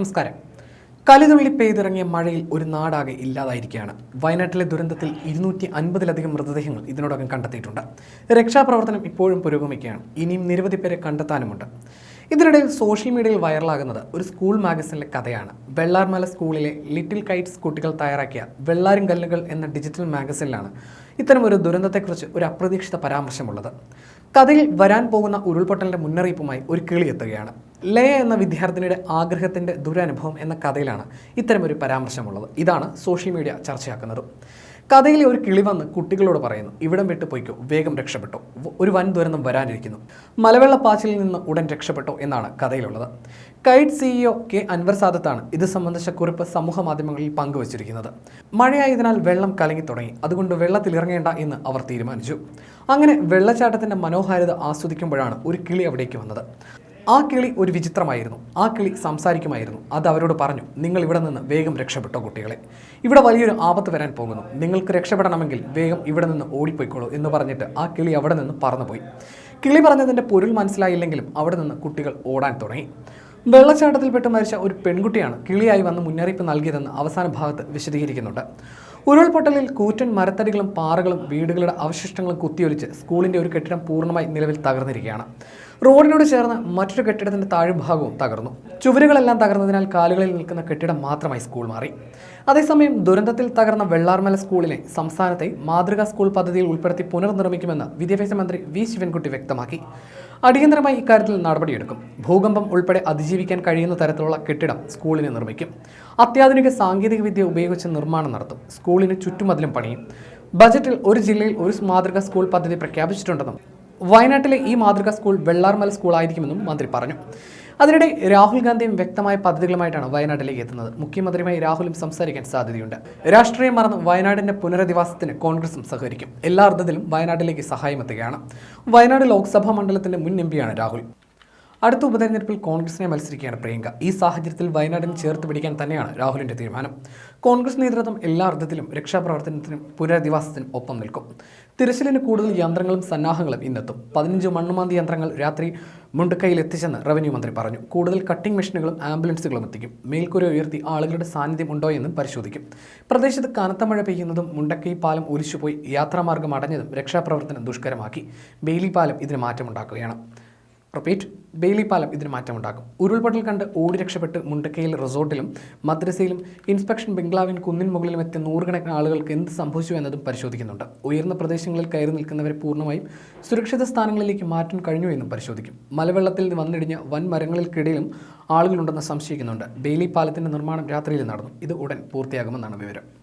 നമസ്കാരം. കലിതുള്ളി പെയ്തിറങ്ങിയ മഴയിൽ ഒരു നാടാകെ ഇല്ലാതായിരിക്കുകയാണ്. വയനാട്ടിലെ ദുരന്തത്തിൽ ഇരുന്നൂറ്റി അൻപതിലധികം മൃതദേഹങ്ങൾ ഇതിനോടകം കണ്ടെത്തിയിട്ടുണ്ട്. രക്ഷാപ്രവർത്തനം ഇപ്പോഴും പുരോഗമിക്കുകയാണ്. ഇനിയും നിരവധി പേരെ കണ്ടെത്താനുമുണ്ട്. ഇതിനിടയിൽ സോഷ്യൽ മീഡിയയിൽ വൈറലാകുന്നത് ഒരു സ്കൂൾ മാഗസിനിലെ കഥയാണ്. വെള്ളാർമല സ്കൂളിലെ ലിറ്റിൽ കൈറ്റ്സ് കുട്ടികൾ തയ്യാറാക്കിയ വെള്ളാരും കല്ലുകൾ എന്ന ഡിജിറ്റൽ മാഗസിനിലാണ് ഇത്തരം ഒരു ദുരന്തത്തെക്കുറിച്ച് ഒരു അപ്രതീക്ഷിത പരാമർശമുള്ളത്. കഥയിൽ വരാൻ പോകുന്ന ഉരുൾപൊട്ടലിന്റെ മുന്നറിയിപ്പുമായി ഒരു കിളി എത്തുകയാണ്. ലയ എന്ന വിദ്യാർത്ഥിനിയുടെ ആഗ്രഹത്തിന്റെ ദുരനുഭവം എന്ന കഥയിലാണ് ഇത്തരമൊരു പരാമർശമുള്ളത്. ഇതാണ് സോഷ്യൽ മീഡിയ ചർച്ചയാക്കുന്നത്. കഥയിലെ ഒരു കിളി വന്ന് കുട്ടികളോട് പറയുന്നു ഇവിടം വിട്ട് പോയിക്കോ വേഗം രക്ഷപ്പെട്ടോ ഒരു വൻ ദുരന്തം വരാനിരിക്കുന്നു. മലവെള്ളപ്പാച്ചിലിൽ നിന്ന് ഉടൻ രക്ഷപ്പെട്ടോ എന്നാണ് കഥയിലുള്ളത്. കൈറ്റ് സിഇഒ കെ അൻവർ സാദത്താണ് ഇത് സംബന്ധിച്ച കുറിപ്പ് സമൂഹ മാധ്യമങ്ങളിൽ പങ്കുവച്ചിരിക്കുന്നത്. മഴയായതിനാൽ വെള്ളം കലങ്ങി തുടങ്ങി. അതുകൊണ്ട് വെള്ളത്തിൽ ഇറങ്ങേണ്ട എന്ന് അവർ തീരുമാനിച്ചു. അങ്ങനെ വെള്ളച്ചാട്ടത്തിന്റെ മനോഹാരിത ആസ്വദിക്കുമ്പോഴാണ് ഒരു കിളി അവിടേക്ക് വന്നത്. ആ കിളി ഒരു വിചിത്രമായിരുന്നു. ആ കിളി സംസാരിക്കുമായിരുന്നു. അത് അവരോട് പറഞ്ഞു നിങ്ങൾ ഇവിടെ നിന്ന് വേഗം രക്ഷപ്പെട്ടോ കുട്ടികളെ. ഇവിടെ വലിയൊരു ആപത്ത് വരാൻ പോകുന്നു. നിങ്ങൾക്ക് രക്ഷപ്പെടണമെങ്കിൽ വേഗം ഇവിടെ നിന്ന് ഓടിപ്പോയിക്കോളൂ എന്ന് പറഞ്ഞിട്ട് ആ കിളി അവിടെ നിന്ന് പറന്നുപോയി. കിളി പറഞ്ഞതിന്റെ പൊരുൾ മനസ്സിലായില്ലെങ്കിലും അവിടെ നിന്ന് കുട്ടികൾ ഓടാൻ തുടങ്ങി. വെള്ളച്ചാട്ടത്തിൽപ്പെട്ട് മരിച്ച ഒരു പെൺകുട്ടിയാണ് കിളിയായി വന്ന് മുന്നറിയിപ്പ് നൽകിയതെന്ന് അവസാന ഭാഗത്ത് വിശദീകരിക്കുന്നുണ്ട്. ഉരുൾപൊട്ടലിൽ കൂറ്റൻ മരത്തടികളും പാറകളും വീടുകളുടെ അവശിഷ്ടങ്ങളും കുത്തിയൊലിച്ച് സ്കൂളിന്റെ ഒരു കെട്ടിടം പൂർണമായി നിലവിൽ തകർന്നിരിക്കുകയാണ്. റോഡിനോട് ചേർന്ന് മറ്റൊരു കെട്ടിടത്തിന്റെ താഴ്ഭാഗവും തകർന്നു. ചുവരുകളെല്ലാം തകർന്നതിനാൽ കാലുകളിൽ നിൽക്കുന്ന കെട്ടിടം മാത്രമായി സ്കൂൾ മാറി. അതേസമയം ദുരന്തത്തിൽ തകർന്ന വെള്ളാർമല സ്കൂളിനെ സംസ്ഥാനത്തെ മാതൃകാ സ്കൂൾ പദ്ധതിയിൽ ഉൾപ്പെടുത്തി പുനർനിർമ്മിക്കുമെന്ന് വിദ്യാഭ്യാസ മന്ത്രി വി. ശിവൻകുട്ടി വ്യക്തമാക്കി. അടിയന്തരമായി ഇക്കാര്യത്തിൽ നടപടിയെടുക്കും. ഭൂകമ്പം ഉൾപ്പെടെ അതിജീവിക്കാൻ കഴിയുന്ന തരത്തിലുള്ള കെട്ടിടം സ്കൂളിന് നിർമ്മിക്കും. അത്യാധുനിക സാങ്കേതിക വിദ്യ ഉപയോഗിച്ച് നിർമ്മാണം നടത്തും. സ്കൂളിന് ചുറ്റുമതിലും പണിയും. ബജറ്റിൽ ഒരു ജില്ലയിൽ ഒരു മാതൃകാ സ്കൂൾ പദ്ധതി പ്രഖ്യാപിച്ചിട്ടുണ്ടെന്നും വയനാട്ടിലെ ഈ മാതൃകാ സ്കൂൾ വെള്ളാർമല സ്കൂളായിരിക്കുമെന്നും മന്ത്രി പറഞ്ഞു. അതിനിടെ രാഹുൽ ഗാന്ധിയും വ്യക്തമായ പദ്ധതികളുമായിട്ടാണ് വയനാട്ടിലേക്ക് എത്തുന്നത്. മുഖ്യമന്ത്രിയുമായി രാഹുലും സംസാരിക്കാൻ സാധ്യതയുണ്ട്. രാഷ്ട്രീയം മറന്ന് വയനാടിന്റെ പുനരധിവാസത്തിന് കോൺഗ്രസും സഹകരിക്കും. എല്ലാ അർത്ഥത്തിലും വയനാട്ടിലേക്ക് സഹായമെത്തുകയാണ് വയനാട് ലോക്സഭാ മണ്ഡലത്തിന്റെ മുൻ എം രാഹുൽ. അടുത്ത ഉപതെരഞ്ഞെടുപ്പിൽ കോൺഗ്രസിനെ മത്സരിക്കുകയാണ് പ്രിയങ്ക. ഈ സാഹചര്യത്തിൽ വയനാടിനെ ചേർത്ത് പിടിക്കാൻ തന്നെയാണ് രാഹുലിന്റെ തീരുമാനം. കോൺഗ്രസ് നേതൃത്വം എല്ലാ അർത്ഥത്തിലും രക്ഷാപ്രവർത്തനത്തിനും പുനരധിവാസത്തിനും ഒപ്പം നിൽക്കും. തിരച്ചിലിന് കൂടുതൽ യന്ത്രങ്ങളും സന്നാഹങ്ങളും ഇന്നെത്തും. പതിനഞ്ച് മണ്ണുമാന്തി യന്ത്രങ്ങൾ രാത്രി മുണ്ടക്കയിൽ എത്തിച്ചെന്ന് റവന്യൂ മന്ത്രി പറഞ്ഞു. കൂടുതൽ കട്ടിംഗ് മെഷീനുകളും ആംബുലൻസുകളും എത്തിക്കും. മേൽക്കൂര ഉയർത്തി ആളുകളുടെ സാന്നിധ്യം ഉണ്ടോ എന്നും പരിശോധിക്കും. പ്രദേശത്ത് കനത്ത മഴ പെയ്യുന്നതും മുണ്ടക്കൈ പാലം ഒലിച്ചുപോയി യാത്രാമാർഗം അടഞ്ഞതും രക്ഷാപ്രവർത്തനം ദുഷ്കരമാക്കി. ബെയിലി പാലം ഇതിന് മാറ്റമുണ്ടാക്കുകയാണ്. റിപ്പീറ്റ് ബെയിലി പാലം ഇതിന് മാറ്റമുണ്ടാക്കും. ഉരുൾപൊട്ടൽ കണ്ട് ഓടി രക്ഷപ്പെട്ട് മുണ്ടക്കയിൽ റിസോർട്ടിലും മദ്രസയിലും ഇൻസ്പെക്ഷൻ ബംഗ്ലാവിൻ കുന്നിൻ മുകളിലും എത്തിയ നൂറുകണക്കിന് ആളുകൾക്ക് എന്ത് സംഭവിച്ചു എന്നതും പരിശോധിക്കുന്നുണ്ട്. ഉയർന്ന പ്രദേശങ്ങളിൽ കയറി നിൽക്കുന്നവരെ പൂർണമായും സുരക്ഷിത സ്ഥാനങ്ങളിലേക്ക് മാറ്റാൻ കഴിഞ്ഞു എന്നും പരിശോധിക്കും. മലവെള്ളത്തിൽ വന്നിടിഞ്ഞ വൻ മരങ്ങൾക്കിടയിലും ആളുകളുണ്ടെന്ന് സംശയിക്കുന്നുണ്ട്. ബെയിലി പാലത്തിന്റെ നിർമ്മാണം രാത്രിയിൽ നടന്നു. ഇത് ഉടൻ പൂർത്തിയാകുമെന്നാണ് വിവരം.